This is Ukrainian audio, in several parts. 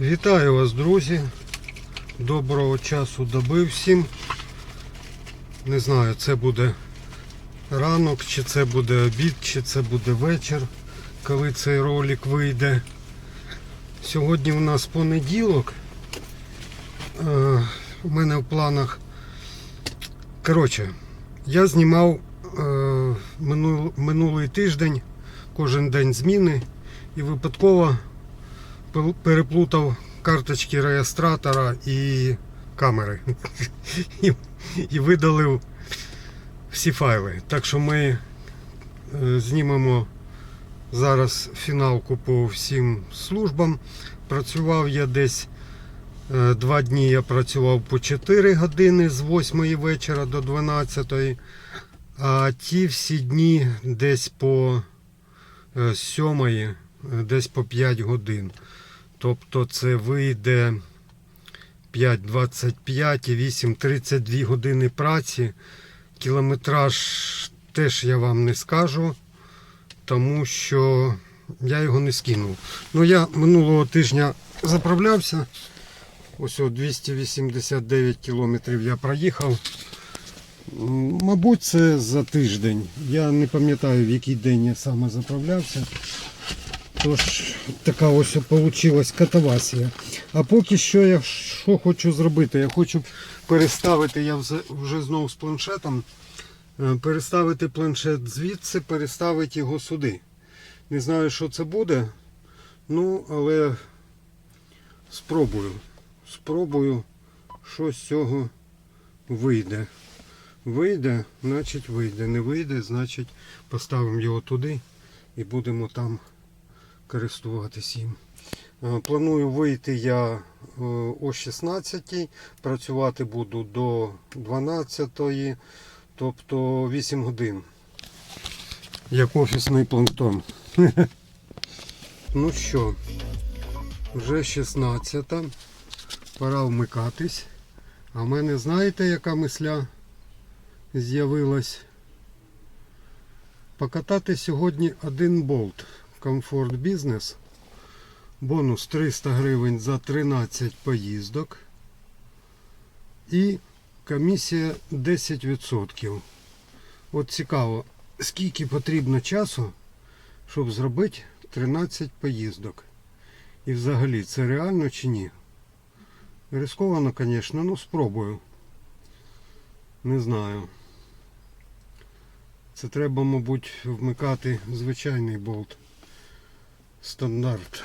Вітаю вас, друзі. Доброго часу доби всім. Не знаю, це буде ранок, чи це буде обід, чи це буде вечір, коли цей ролик вийде. Сьогодні у нас понеділок. Е, У мене в планах. Коротше, я знімав е, минулий тиждень, кожен день зміни і випадково переплутав карточки реєстратора і камери. І, і видалив всі файли. Так що ми е, знімемо зараз фіналку по всім службам. Працював я десь е, два дні я працював по 4 години з 8 вечора до 12. А ті всі дні десь по 7, десь по 5 годин. Тобто це вийде 5,25 і 8, 32 години праці. Кілометраж теж я вам не скажу, тому що я його не скинув. Ну я минулого тижня заправлявся. Ось 289 кілометрів я проїхав. Мабуть, це за тиждень. Я не пам'ятаю, в який день я саме заправлявся. Тож така ось вийшла катавасія. А поки що я що хочу зробити? Я хочу переставити, я вже, вже знову з планшетом, е, переставити планшет звідси, переставити його сюди. Не знаю, що це буде. Ну, але спробую. Спробую, що з цього вийде. Вийде, значить вийде. Не вийде, значить поставимо його туди і будемо там користуватись їм. Е, Планую вийти я е, о 16 працювати буду до 12, тобто 8 годин. Як офісний планктон. Ну що, вже 16. Пора вмикатись. А в мене знаєте, яка мисля з'явилась? Покатати сьогодні один болт. Комфорт бізнес. Бонус 300 гривень за 13 поїздок. І комісія 10%. От цікаво, скільки потрібно часу, щоб зробити 13 поїздок. І взагалі це реально чи ні? Рисковано, звісно, ну спробую. Не знаю. Це треба, мабуть, вмикати звичайний болт. Стандарт.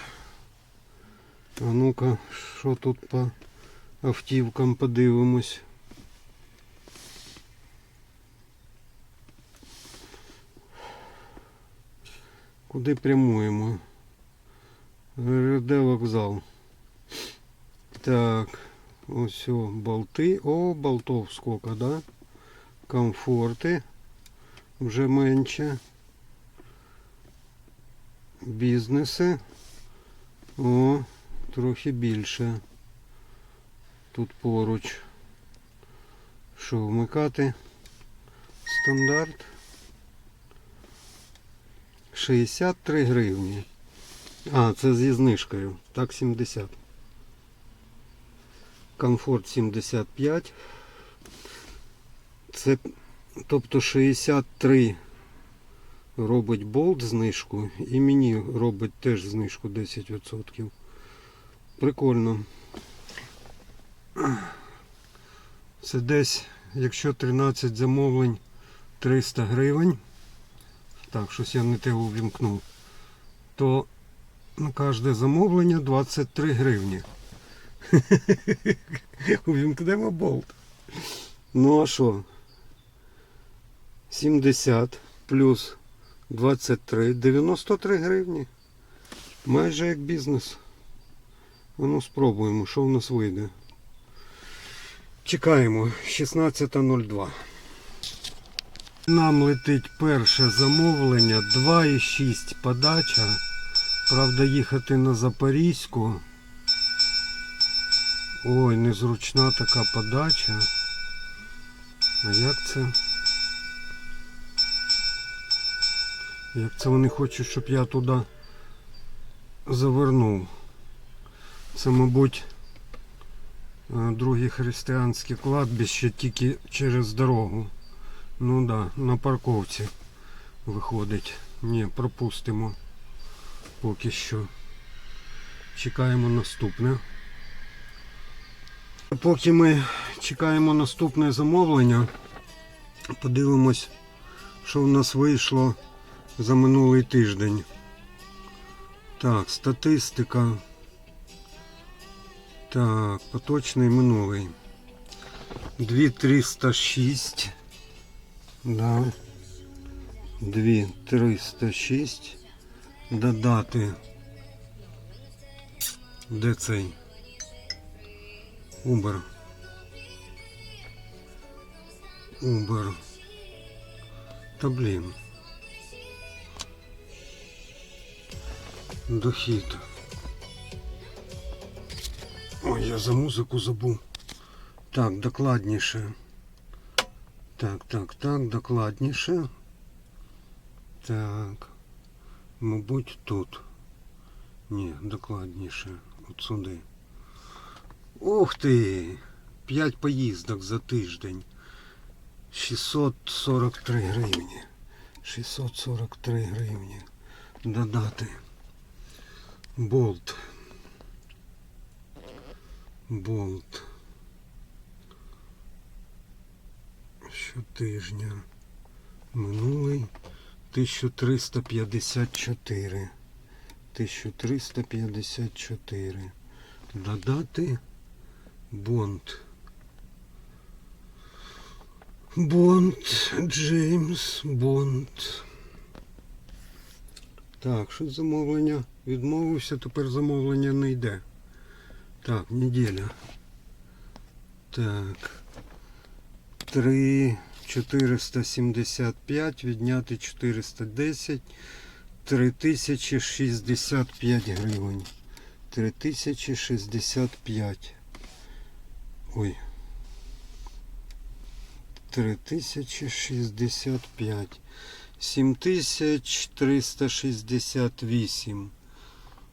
А ну-ка, що тут по автівкам подивимось. Куди прямуємо? РД вокзал. Так, ось о, болти. О, болтов сколько, да? Комфорти. Вже менше. Бізнеси. О, трохи більше. Тут поруч. Що вмикати? Стандарт. 63 гривні. А, це зі знижкою. Так 70. Комфорт 75. Це тобто 63 робить болт знижку і мені робить теж знижку 10%. Прикольно. Це десь, якщо 13 замовлень 300 гривень. Так, щось я не те увімкнув. То на кожне замовлення 23 гривні. Увімкнемо болт. Ну а що? 70 плюс 23, 93 гривні. Майже як бізнес. Ну спробуємо, що в нас вийде. Чекаємо 16.02. Нам летить перше замовлення 2,6 подача. Правда, їхати на Запорізьку. Ой, незручна така подача. А як це? Як це вони хочуть, щоб я туди завернув? Це, мабуть, е, друге християнське кладбище тільки через дорогу. Ну так, да, на парковці виходить. Ні, пропустимо поки що. Чекаємо наступне. Поки ми чекаємо наступне замовлення, подивимось, що в нас вийшло за минулий тиждень. Так, статистика. Так, поточний минулий. 2306. Да. 2306. Додати. Де цей? Убер. Убер. Та блін. Дохід. Ой, я за музику забув. Так, докладніше. Так, так, так, докладніше. Так. Мабуть, тут. Ні, докладніше. От сюди. Ух ти! П'ять поїздок за тиждень. 643 гривні. 643 гривні. Додати. Болт. Болт. Щотижня. Минулий 1354. 1354. Додати Бонд. Бонд. Джеймс Бонд. Так, що замовлення? Відмовився, тепер замовлення не йде. Так, неділя. Так. 3 475 відняти 410 3065 гривень. 3065. Ой. 3065. 7368.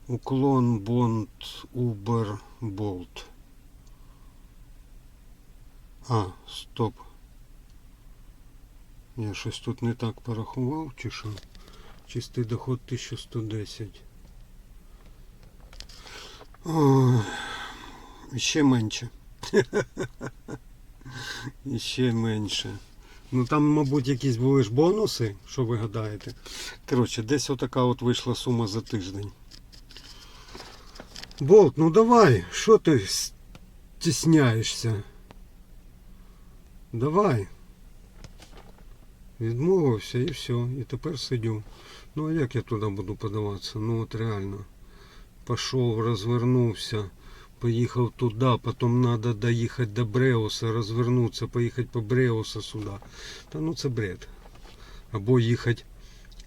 Уклон Бонд Убер Болт. А, стоп. Я щось тут не так порахував, чи що? Чистий доход 1110. Ой, ще менше. І ще менше. Ну там, мабуть, якісь були ж бонуси, що ви гадаєте. Коротше, десь отака от вийшла сума за тиждень. Болт, ну давай, що ти стісняєшся? Давай. Відмовився і все. І тепер сидю. Ну а як я туди буду подаватися? Ну от реально. Пішов, розвернувся, поїхав туди, потім треба доїхати до Бреуса, розвернутися, поїхати по Бреуса сюди. Та ну це бред. Або їхати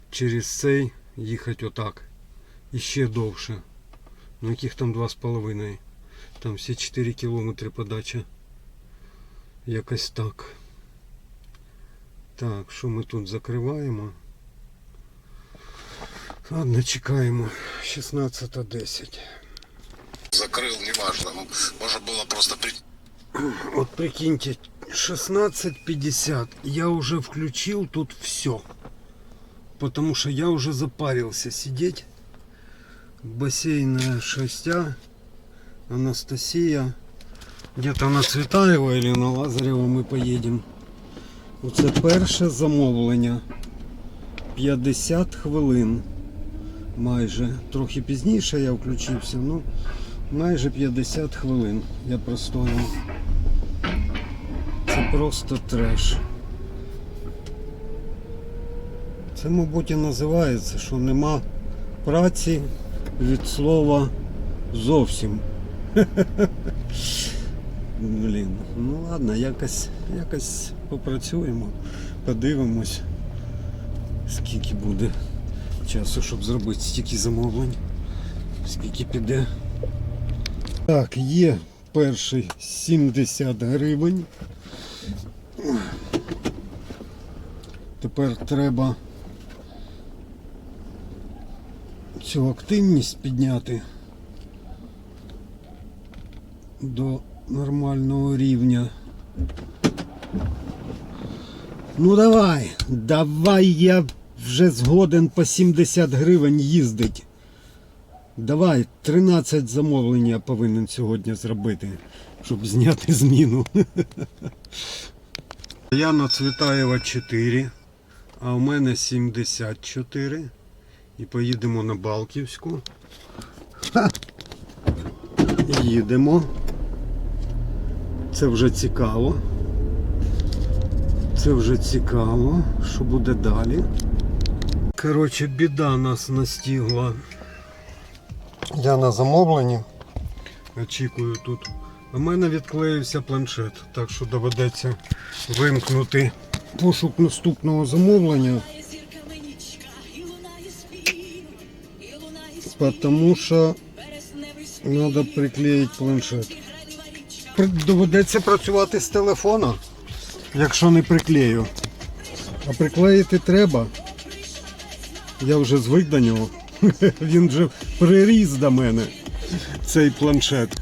через цей, їхати отак. І ще довше. Ну яких там 2,5. Там всі 4 кілометри подача. Якось так. Так, що ми тут закриваємо? Ладно, чекаємо. 16.10. закрыл, неважно. Можно было просто при... Вот прикиньте, 16.50. Я уже включил тут все. Потому что я уже запарился сидеть. Бассейная шестя. Анастасия. Где-то на Цветаева или на Лазарева мы поедем. Оце перше замовлення. 50 хвилин. Майже. Трохи пізніше я включився, ну майже 50 хвилин я простояв. Це просто треш. Це, мабуть, і називається, що нема праці від слова зовсім. Блін, ну ладно, якось, якось попрацюємо, подивимось, скільки буде часу, щоб зробити стільки замовлень, скільки піде. Так, є перший 70 гривень. Тепер треба цю активність підняти. до нормального рівня. Ну давай, давай я вже згоден по 70 гривень їздить. Давай, 13 замовлень я повинен сьогодні зробити, щоб зняти зміну. Я на Цвітаєва 4, а у мене 74. І поїдемо на Балківську. Ха! Їдемо. Це вже цікаво. Це вже цікаво, що буде далі. Коротше, біда нас настигла. Я на замовленні. Очікую тут. У мене відклеївся планшет, так що доведеться вимкнути пошук наступного замовлення. Лунає спів, Тому що треба приклеїти планшет. Доведеться працювати з телефона, якщо не приклею. А приклеїти треба. Я вже звик до нього. Він вже приріс до мене, цей планшет.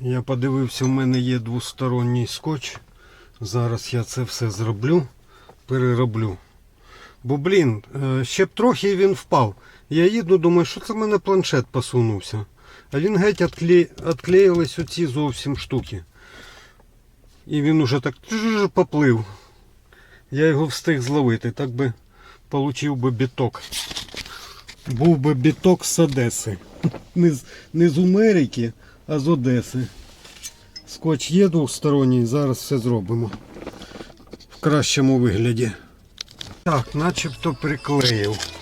Я подивився, в мене є двосторонній скотч. Зараз я це все зроблю, перероблю. Бо, блін, е, ще б трохи він впав. Я їду, думаю, що це в мене планшет посунувся. А він геть відкле... відклеїлись оці зовсім штуки. І він уже так поплив. Я його встиг зловити, так би получив би біток. Був би біток з Одеси. Не з, не з Америки, а з Одеси. Скотч є двосторонній, зараз все зробимо. В кращому вигляді. Так, начебто приклеїв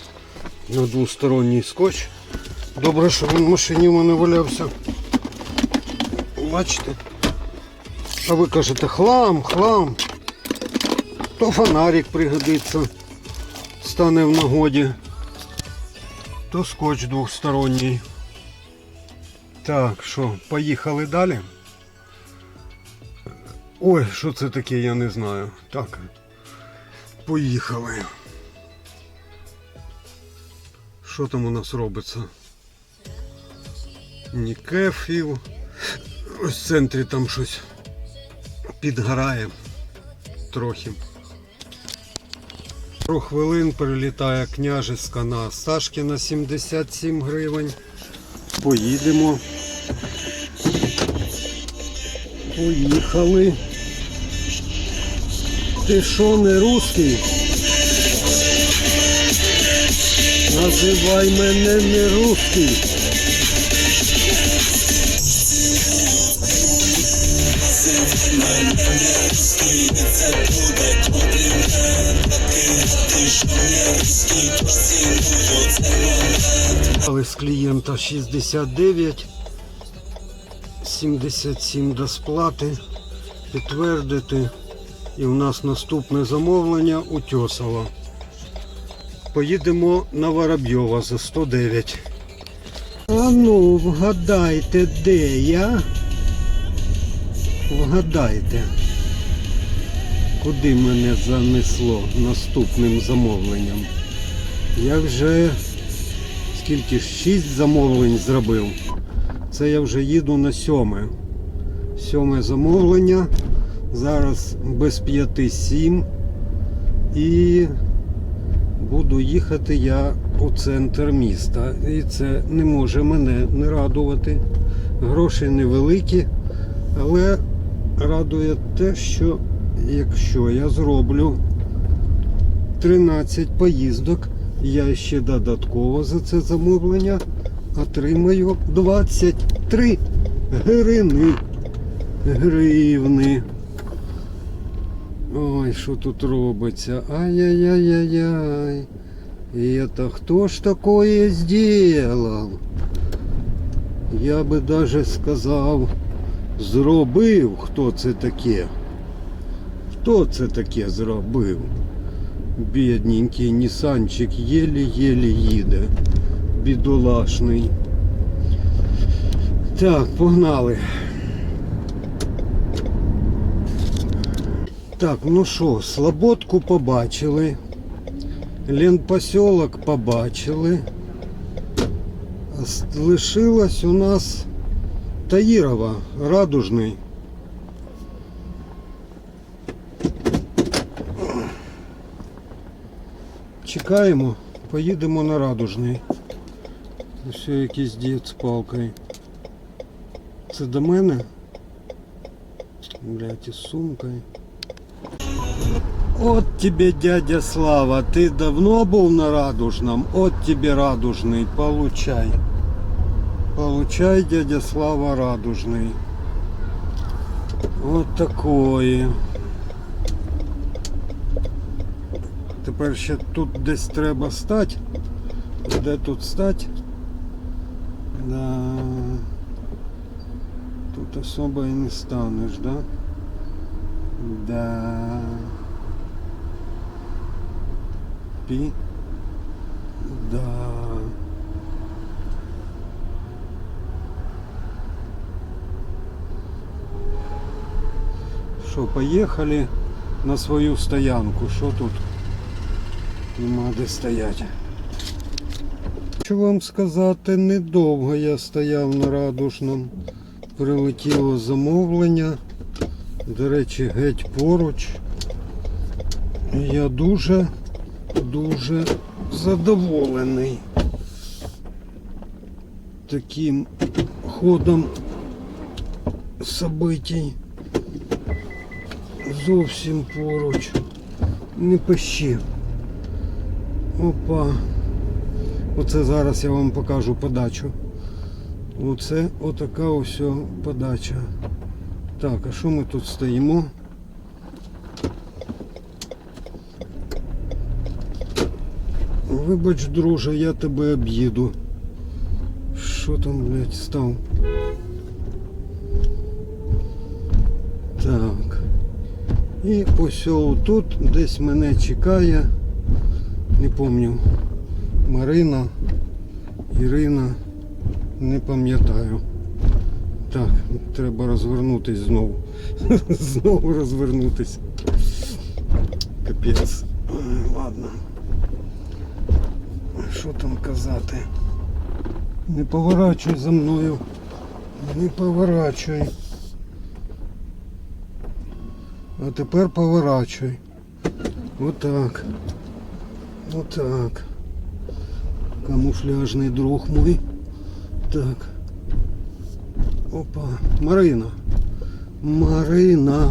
на двосторонній скотч. Добре, що він в машині в мене валявся. Бачите? А ви кажете хлам, хлам. То фонарик пригодиться, стане в нагоді. То скотч двосторонній. Так, що, поїхали далі? Ой, що це таке, я не знаю. Так. Поїхали. Що там у нас робиться? Нікефів. Ось в центрі там щось підгорає трохи. Пару хвилин прилітає княжеська на Сашкіна 77 гривень. Поїдемо. Поїхали. Ти що не русський? Називай мене не русський. Але з клієнта 69, 77 до сплати, підтвердити. І у нас наступне замовлення у Тьосова. Поїдемо на Воробйова за 109. А ну, вгадайте, де я? Вгадайте, куди мене занесло наступним замовленням. Я вже скільки ж, шість замовлень зробив. Це я вже їду на сьоме. Сьоме замовлення. Зараз без п'яти сім. І буду їхати я у центр міста. І це не може мене не радувати. Гроші невеликі, але радує те, що якщо я зроблю 13 поїздок, я ще додатково за це замовлення отримаю 23 гривни. Гривни. Ой, що тут робиться? Ай-яй-яй-яй-яй. І это хто ж такое сделал? Я би даже сказав, зробив, хто це таке. Хто це таке зробив? Бідненький Нісанчик єлі-єлі їде. Бідолашний. Так, погнали. Так, ну що, Слободку побачили. Ленпосілок побачили. Лишилось у нас Таїрова, радужний. Чекаємо, поїдемо на радужний. Ось якийсь дід з палкою. Це до мене? Блять, із сумкою. От тебе, дядя Слава, ты давно был на Радужном? От тебе Радужный, получай. Получай, дядя Слава, Радужный. Вот такое. Тепер ще тут десь треба стати. Де тут стати? Да. Тут особо і не станеш, да? Да. Пі. Да. Що, поїхали на свою стоянку. Що тут? Нема де стояти. Що вам сказати, недовго я стояв на радужному. Прилетіло замовлення. До речі, геть поруч. Я дуже, дуже задоволений таким ходом событий. Зовсім поруч. Не пищи. Опа. Оце зараз я вам покажу подачу. Оце отака ось подача. Так, а що ми тут стоїмо? Вибач, друже, я тебе об'їду. Що там, блядь, став? Так. І ось тут десь мене чекає. Не пам'ятаю. Марина, Ірина, не пам'ятаю. Так, треба розвернутись знову. знову розвернутись. Капець. Ой, Ладно. Що там казати? Не поворачуй за мною. Не поворачуй. А тепер поворачуй. Отак. Отак. Камуфляжний друг мой. Так. Опа. Марина. Марина.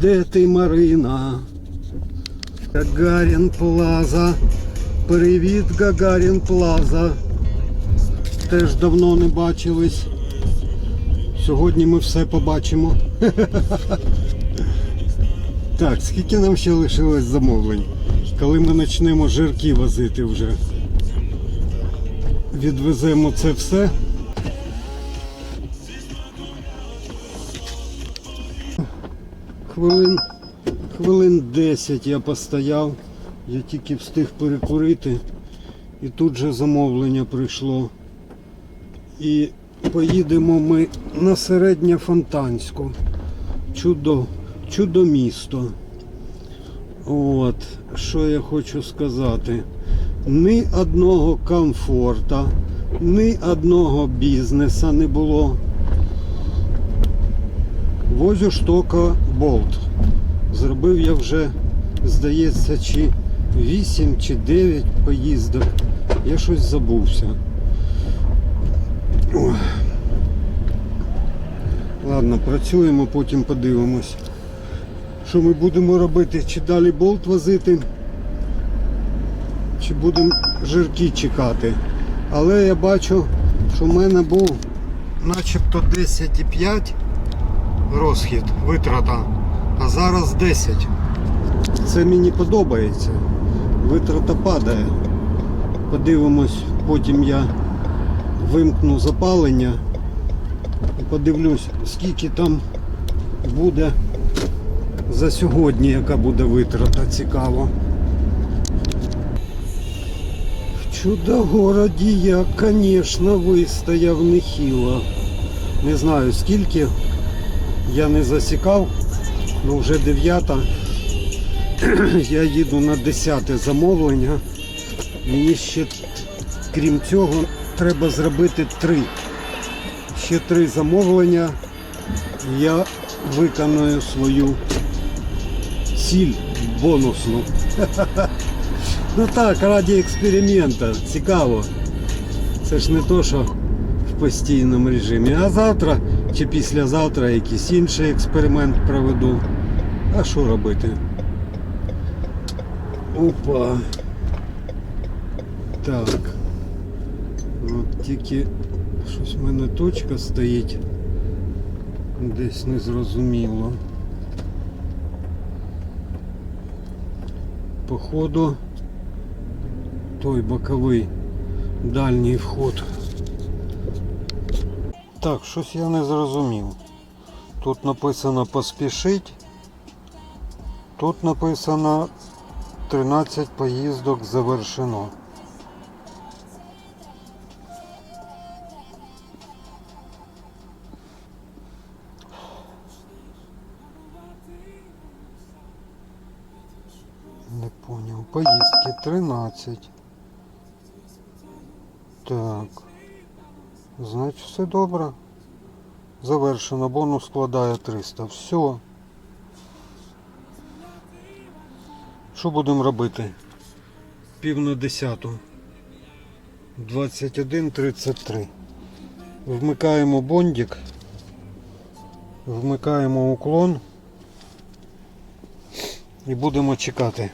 Де ти, Марина? Гагарін Плаза. Привіт, Гагарін Плаза. Теж давно не бачились. Сьогодні ми все побачимо. Так, скільки нам ще лишилось замовлень? Коли ми почнемо жирки возити вже. Відвеземо це все. Хвилин, хвилин 10 я постояв. Я тільки встиг перекурити. І тут же замовлення прийшло. І поїдемо ми на середньофонтанську. Чудо, чудо місто. От, що я хочу сказати. Ні одного комфорта, ні одного бізнеса не було. Возю тільки болт. Зробив я вже, здається, чи 8 чи 9 поїздок. Я щось забувся. Ой. Ладно, працюємо, потім подивимось. Що ми будемо робити? Чи далі болт возити, чи будемо жирки чекати. Але я бачу, що в мене був начебто 10,5 розхід, витрата, а зараз 10. Це мені подобається. Витрата падає. Подивимось, потім я вимкну запалення і подивлюсь, скільки там буде за сьогодні, яка буде витрата, цікаво. В чудо-городі я, звісно, вистояв нехило. Не знаю скільки, я не засікав, але вже дев'ята. Я їду на десяте замовлення. Мені ще, крім цього, треба зробити три. Ще три замовлення. Я виконую свою ціль бонусну. Ну так, раді експеримента. Цікаво. Це ж не то, що в постійному режимі. А завтра чи післязавтра якийсь інший експеримент проведу. А що робити? Опа. Так. От тільки щось в мене точка стоїть. Десь незрозуміло. Походу той боковий дальній вход. Так, щось я не зрозумів. Тут написано поспішить. Тут написано 13 поїздок завершено. Не понял. Поїздки 13. Так. Значить все добре. Завершено. Бонус складає 300. Все. Що будемо робити? Пів на десяту. 21.33. Вмикаємо бондик. Вмикаємо уклон. І будемо чекати.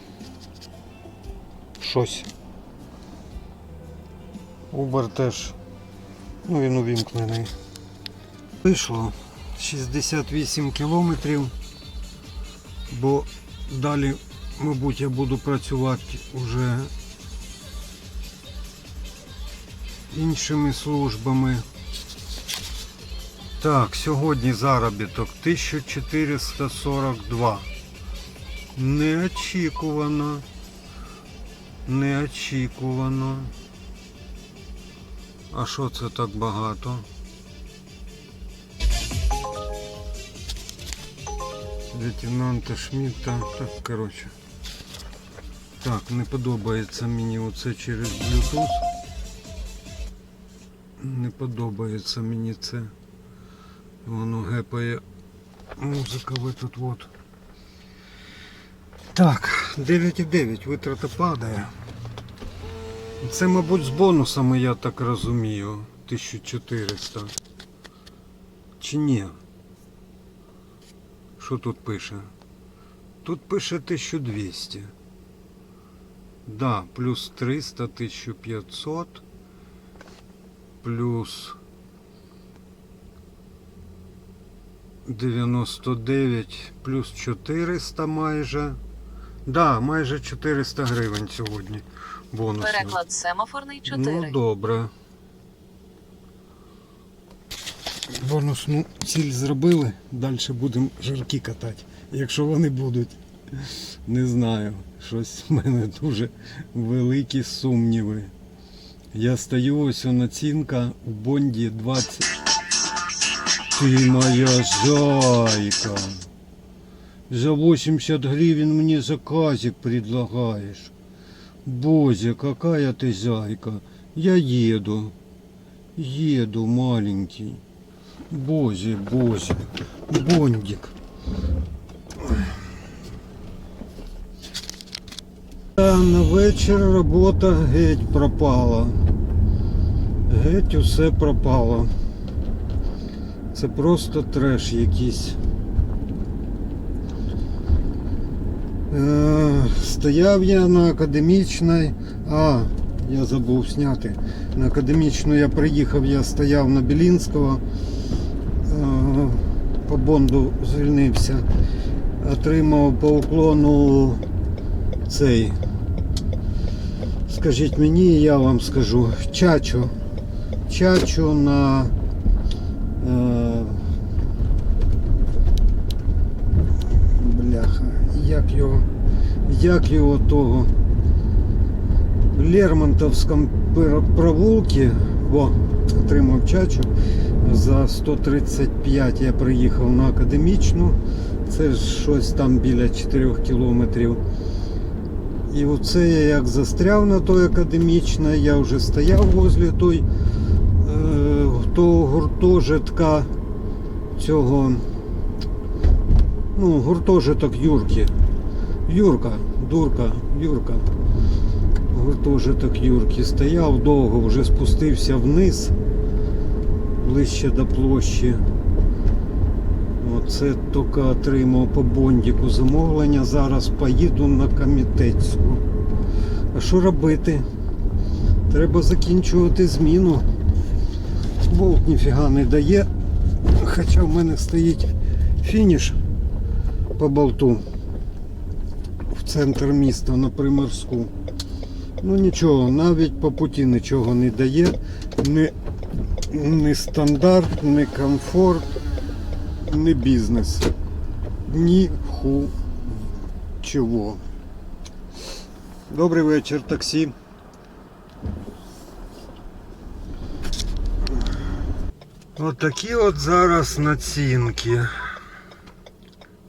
Щось. Uber теж. Ну він увімкнений. Вийшло 68 кілометрів, бо далі, мабуть, я буду працювати уже іншими службами. Так, сьогодні заробіток 1442. Неочікувано. Неочікувано. А що це так багато? Лейтенанта Шмідта. Так, коротше. Так, не подобається мені оце через Bluetooth. Не подобається мені це. Воно гепає. Музика ви тут от. Так, 9,9 витрата падає. Це, мабуть, з бонусами, я так розумію. 1400. Чи ні? Що тут пише? Тут пише 1200. Да, плюс 300, 1500. Плюс 99, плюс 400 майже. Да, майже 400 гривень сьогодні бонусно. Переклад семафорний 4. Ну добре. Бонусну ціль зробили, далі будемо жирки катати. Якщо вони будуть. Не знаю. Щось в мене дуже великі сумніви. Я стою ось он оцінка у Бонді 20. Ти моя зайка. За 80 гривен мне заказик предлагаешь. Бозя, какая ты зайка. Я еду. Еду, маленький. Бозя, Бозя. Бондик. Та на вечір робота геть пропала. Геть усе пропало. Це просто треш якийсь. Е, Стояв я на академічній. А, я забув зняти. На академічну я приїхав, я стояв на Білінського. Е, По бонду звільнився. Отримав по уклону цей. Скажіть мені, я вам скажу. Чачу. Чачу на. Е, бляха. Як його. Як його того. В Лермонтовському провулці. О, отримав чачу. За 135 я приїхав на академічну. Це щось там біля 4 кілометрів. І оце я як застряв на той академічній, я вже стояв возле той, е, того гуртожитка цього. Ну, гуртожиток Юрки. Юрка, дурка, Юрка. Гуртожиток Юрки. Стояв довго, вже спустився вниз, ближче до площі. Оце тільки отримав по бондіку замовлення. Зараз поїду на комітетську. А що робити? Треба закінчувати зміну. Болт ніфіга не дає. Хоча в мене стоїть фініш по болту в центр міста на Приморську. Ну нічого, навіть по путі нічого не дає. Не, не стандарт, не комфорт, не бізнес. Ні ху чого. Добрий вечір, таксі. Отакі от зараз націнки.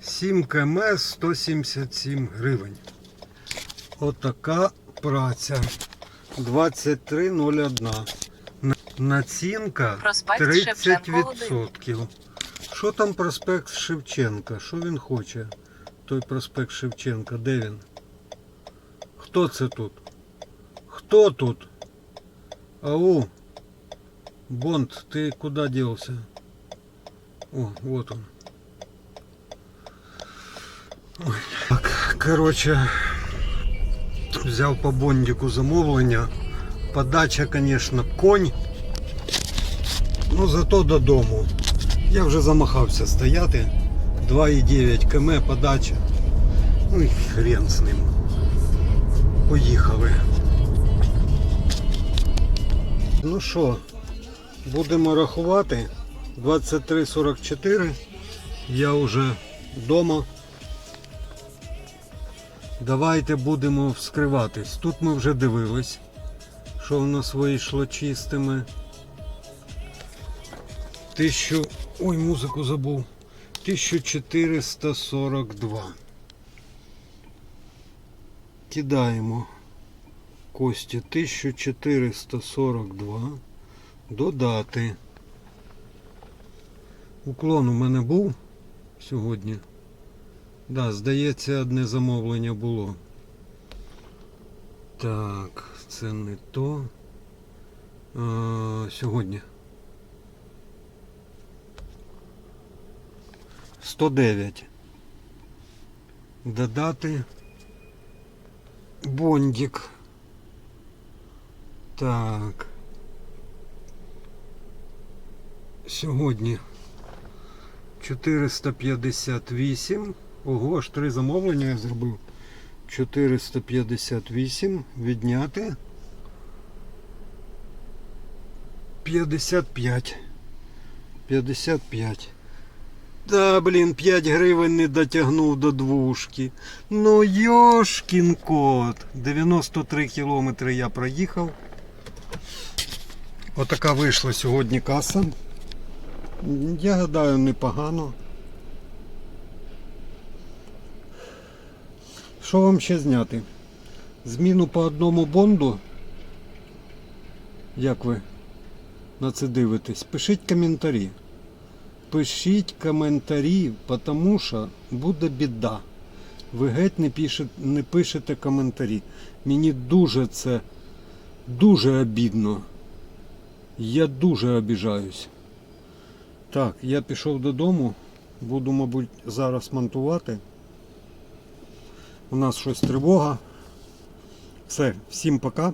7 км 177 гривень. Отака праця. 23.01. На- Націнка Проспект Шевченка 30%. Що там проспект Шевченка? Що він хоче? Той проспект Шевченка, де він? Хто це тут? Хто тут? Ау. Бонд, ты куда делся? О, вот он. Так, короче, взяв по бондику замовлення. Подача, конечно, конь. Ну зато додому. Я вже замахався стояти. 2,9 км подача. Ну і хрен з ним. Поїхали. Ну що, Будемо рахувати. 23.44. Я вже вдома. Давайте будемо вскриватись. Тут ми вже дивились, що в нас вийшло чистими. Тисячу... Ой, музику забув. 1442. Кидаємо кості 1442 додати. Уклон у мене був сьогодні. Да, здається, одне замовлення було. Так, це не то. А, сьогодні. 109. Додати. Бондик. Так. Сьогодні 458. Ого, аж три замовлення я зробив. 458 відняти. 55. 55. Та, блін, 5 гривень не дотягнув до двушки. Ну йошкін кот. 93 кілометри я проїхав. Отака вийшла сьогодні каса. Я гадаю, непогано. Що вам ще зняти? Зміну по одному бонду. Як ви на це дивитесь? Пишіть коментарі. Пишіть коментарі, тому що буде біда. Ви геть не пишете, не пишете коментарі. Мені дуже це дуже обідно. Я дуже обіжаюсь. Так, я пішов додому. Буду, мабуть, зараз монтувати. У нас щось тривога. Все, всім пока.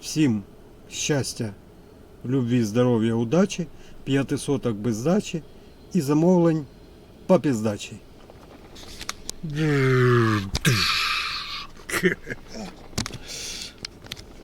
Всім щастя, любві, здоров'я, удачі, п'ятисоток без здачі і замовлень по піздачі.